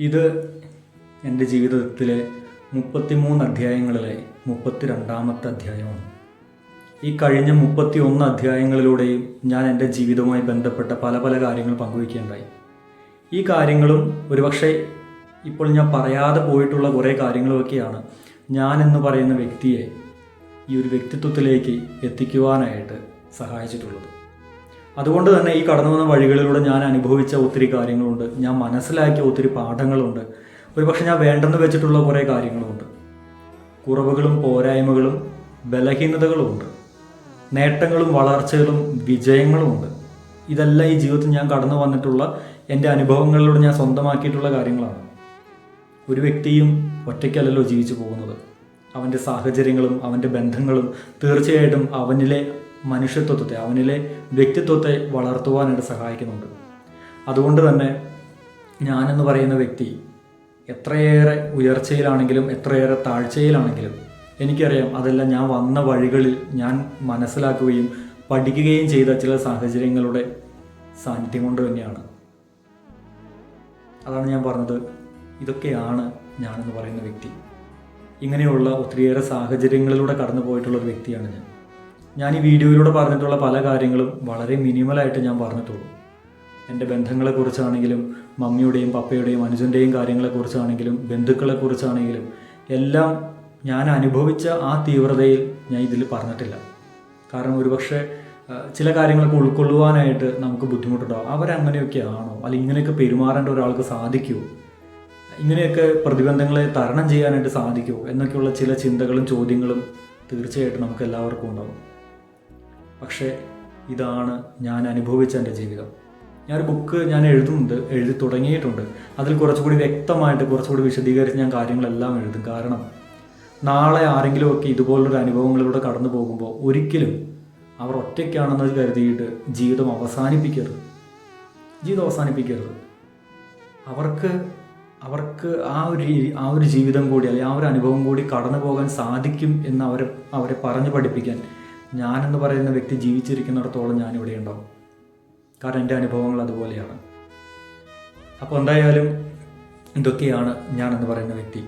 ഇത് എന്റെ ജീവിതത്തിലെ മുപ്പത്തിമൂന്ന് അധ്യായങ്ങളിലെ മുപ്പത്തിരണ്ടാമത്തെ അധ്യായമാണ്. ഈ കഴിഞ്ഞ മുപ്പത്തി ഒന്ന് അധ്യായങ്ങളിലൂടെയും ഞാൻ എന്റെ ജീവിതവുമായി ബന്ധപ്പെട്ട പല പല കാര്യങ്ങൾ പങ്കുവയ്ക്കുകയുണ്ടായി. ഈ കാര്യങ്ങളും ഒരുപക്ഷെ ഇപ്പോൾ ഞാൻ പറയാതെ പോയിട്ടുള്ള കുറേ കാര്യങ്ങളുമൊക്കെയാണ് ഞാൻ എന്ന് പറയുന്ന വ്യക്തിയെ ഈ ഒരു വ്യക്തിത്വത്തിലേക്ക് എത്തിക്കുവാനായിട്ട് സഹായിച്ചിട്ടുള്ളത്. അതുകൊണ്ട് തന്നെ ഈ കടന്നു വന്ന വഴികളിലൂടെ ഞാൻ അനുഭവിച്ച ഒത്തിരി കാര്യങ്ങളുണ്ട്. ഞാൻ മനസ്സിലാക്കിയ ഒത്തിരി പാഠങ്ങളുണ്ട്. ഒരുപക്ഷെ ഞാൻ വേണ്ടെന്ന് വെച്ചിട്ടുള്ള കുറേ കാര്യങ്ങളുമുണ്ട് കുറവുകളും പോരായ്മകളും ബലഹീനതകളുമുണ്ട്. നേട്ടങ്ങളും വളർച്ചകളും വിജയങ്ങളുമുണ്ട്. ഇതെല്ലാം ഈ ജീവിതത്തിൽ ഞാൻ കടന്നു വന്നിട്ടുള്ള എന്റെ അനുഭവങ്ങളിലൂടെ ഞാൻ സ്വന്തമാക്കിയിട്ടുള്ള കാര്യങ്ങളാണ്. ഒരു വ്യക്തിയും ഒറ്റയ്ക്കല്ലല്ലോ ജീവിച്ചു പോകുന്നത്. അവന്റെ സാഹചര്യങ്ങളും അവന്റെ ബന്ധങ്ങളും തീർച്ചയായിട്ടും അവനിലെ മനുഷ്യത്വത്തെ അവനിലെ വ്യക്തിത്വത്തെ വളർത്തുവാനായിട്ട് സഹായിക്കുന്നുണ്ട്. അതുകൊണ്ട് തന്നെ ഞാനെന്ന് പറയുന്ന വ്യക്തി എത്രയേറെ ഉയർച്ചയിലാണെങ്കിലും എത്രയേറെ താഴ്ചയിലാണെങ്കിലും എനിക്കറിയാം അതെല്ലാം ഞാൻ വന്ന വഴികളിൽ ഞാൻ മനസ്സിലാക്കുകയും പഠിക്കുകയും ചെയ്ത ചില സാഹചര്യങ്ങളുടെ സാന്നിധ്യം കൊണ്ട് തന്നെയാണ്. അതാണ് ഞാൻ പറഞ്ഞത്. ഇതൊക്കെയാണ് ഞാനെന്ന് പറയുന്ന വ്യക്തി. ഇങ്ങനെയുള്ള ഒത്തിരിയേറെ സാഹചര്യങ്ങളിലൂടെ കടന്നു പോയിട്ടുള്ള ഒരു വ്യക്തിയാണ് ഞാൻ. ഞാൻ ഈ വീഡിയോയിലൂടെ പറഞ്ഞിട്ടുള്ള പല കാര്യങ്ങളും വളരെ മിനിമലായിട്ട് ഞാൻ പറഞ്ഞിട്ടുള്ളൂ. എന്റെ ബന്ധങ്ങളെക്കുറിച്ചാണെങ്കിലും മമ്മിയുടെയും പപ്പയുടെയും അനുജന്റെയും കാര്യങ്ങളെക്കുറിച്ചാണെങ്കിലും ബന്ധുക്കളെക്കുറിച്ചാണെങ്കിലും എല്ലാം ഞാൻ അനുഭവിച്ച ആ തീവ്രതയിൽ ഞാൻ ഇതിൽ പറഞ്ഞിട്ടില്ല. കാരണം ഒരുപക്ഷെ ചില കാര്യങ്ങളൊക്കെ ഉൾക്കൊള്ളുവാനായിട്ട് നമുക്ക് ബുദ്ധിമുട്ടുണ്ടാവും. അവരങ്ങനെയൊക്കെ ആണോ? അല്ലെങ്കിൽ ഇങ്ങനെയൊക്കെ പെരുമാറേണ്ട ഒരാൾക്ക് സാധിക്കുമോ ഇങ്ങനെയൊക്കെ പ്രതിബന്ധങ്ങളെ തരണം ചെയ്യാനായിട്ട് സാധിക്കുമോ എന്നൊക്കെയുള്ള ചില ചിന്തകളും ചോദ്യങ്ങളും തീർച്ചയായിട്ടും നമുക്ക് എല്ലാവർക്കും ഉണ്ടാവും. പക്ഷേ ഇതാണ് ഞാൻ അനുഭവിച്ച എന്റെ ജീവിതം. ഞാനൊരു ബുക്ക് ഞാൻ എഴുതുന്നുണ്ട് എഴുതി തുടങ്ങിയിട്ടുണ്ട്. അതിൽ കുറച്ചുകൂടി വ്യക്തമായിട്ട് കുറച്ചുകൂടി വിശദീകരിച്ച് ഞാൻ കാര്യങ്ങളെല്ലാം എഴുതും. കാരണം നാളെ ആരെങ്കിലുമൊക്കെ ഇതുപോലൊരു അനുഭവങ്ങളിലൂടെ കടന്നു പോകുമ്പോൾ ഒരിക്കലും അവർ ഒറ്റയ്ക്കാണെന്ന് കരുതിയിട്ട് ജീവിതം അവസാനിപ്പിക്കരുത്. ജീവിതം അവസാനിപ്പിക്കരുത്. അവർക്ക് അവർക്ക് ആ ഒരു ആ ഒരു ജീവിതം കൂടി അല്ലെങ്കിൽ ആ ഒരു അനുഭവം കൂടി കടന്നു പോകാൻ സാധിക്കും എന്ന് അവരെ അവരെ പറഞ്ഞു പഠിപ്പിക്കാൻ ഞാനെന്ന് പറയുന്ന വ്യക്തി ജീവിച്ചിരിക്കുന്നിടത്തോളം ഞാനിവിടെ ഉണ്ടാവും. കാരണം എന്റെ അനുഭവങ്ങൾ അതുപോലെയാണ്. അപ്പോൾ എന്തായാലും ഇതൊക്കെയാണ് ഞാനെന്ന് പറയുന്ന വ്യക്തി.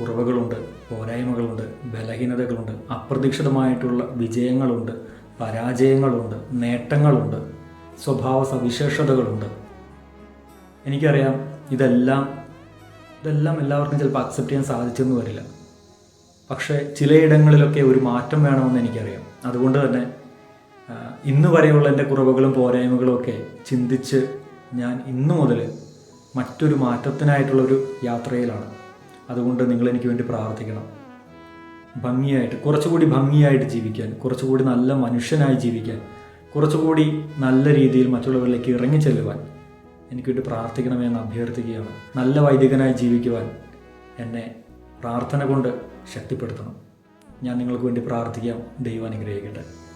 കുറവുകളുണ്ട് പോരായ്മകളുണ്ട് ബലഹീനതകളുണ്ട് അപ്രതീക്ഷിതമായിട്ടുള്ള വിജയങ്ങളുണ്ട് പരാജയങ്ങളുണ്ട് നേട്ടങ്ങളുണ്ട് സ്വഭാവ സവിശേഷതകളുണ്ട്. എനിക്കറിയാം ഇതെല്ലാം ഇതെല്ലാം എല്ലാവർക്കും ചിലപ്പോൾ അക്സെപ്റ്റ് ചെയ്യാൻ സാധിച്ചെന്ന് വരില്ല. പക്ഷേ ചിലയിടങ്ങളിലൊക്കെ ഒരു മാറ്റം വേണമെന്ന് എനിക്കറിയാം. അതുകൊണ്ട് തന്നെ ഇന്ന് വരെയുള്ള എന്റെ കുറവുകളും പോരായ്മകളും ഒക്കെ ചിന്തിച്ച് ഞാൻ ഇന്നു മുതൽ മറ്റൊരു മാറ്റത്തിനായിട്ടുള്ളൊരു യാത്രയിലാണ്. അതുകൊണ്ട് നിങ്ങൾ എനിക്ക് വേണ്ടി പ്രാർത്ഥിക്കണം. ഭംഗിയായിട്ട് കുറച്ചുകൂടി ഭംഗിയായിട്ട് ജീവിക്കാൻ കുറച്ചുകൂടി നല്ല മനുഷ്യനായി ജീവിക്കാൻ കുറച്ചുകൂടി നല്ല രീതിയിൽ മറ്റുള്ളവരിലേക്ക് ഇറങ്ങി ചെല്ലുവാൻ എനിക്ക് വേണ്ടി പ്രാർത്ഥിക്കണമെന്ന് അഭ്യർത്ഥിക്കുകയാണ്. നല്ല വൈദികനായി ജീവിക്കുവാൻ എന്നെ പ്രാർത്ഥന കൊണ്ട് ശക്തിപ്പെടുത്തണം. ഞാൻ നിങ്ങൾക്ക് വേണ്ടി പ്രാർത്ഥിക്കാം. ദൈവം അനുഗ്രഹിക്കട്ടെ.